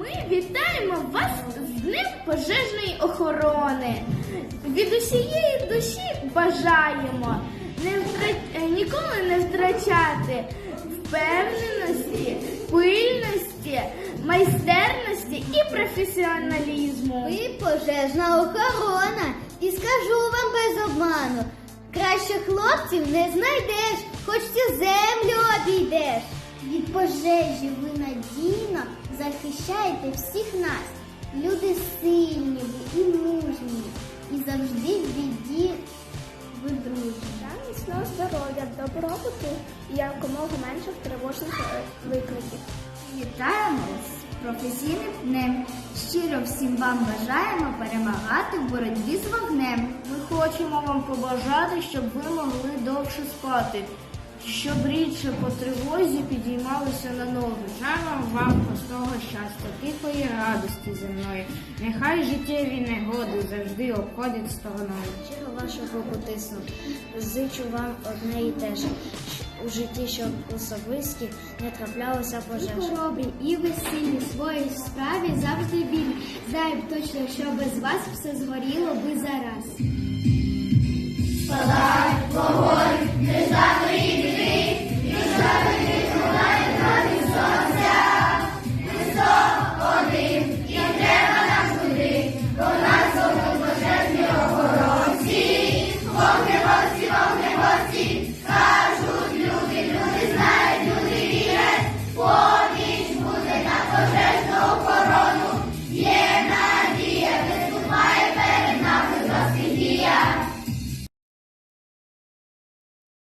Ми вітаємо вас з Днем пожежної охорони. Від усієї душі бажаємо не втра- е, ніколи не втрачати впевненості, пильності, майстерності і професіоналізму. Ви пожежна охорона. І скажу вам без обману. Краще хлопців не знайдеш, хоч цю землю обійдеш. Від пожежі ви надійно захищаєте всіх нас. Люди сильні ви і мужні, і завжди в біді ви дружні. Міцного здоров'я, добробуту і якомога менших тривожних е, викликів. Вітаємо з професійним днем. Щиро всім вам бажаємо перемагати в боротьбі з вогнем. Ми хочемо вам побажати, щоб ви могли довше спати, щоб рідше по тривозі підіймалися на ноги. Жаном вам простого щастя, тихої радості земної. Нехай життєві негоди завжди обходять стороною. Щиро вашого потисну, зичу вам одне і те ж. У житті, щоб особисті не траплялося пожежа. І хоробрі, і весілі своїй справі завжди вільні. Знаю точно, що без вас все згоріло би зараз. Палай, вогонь! Ajude-nos.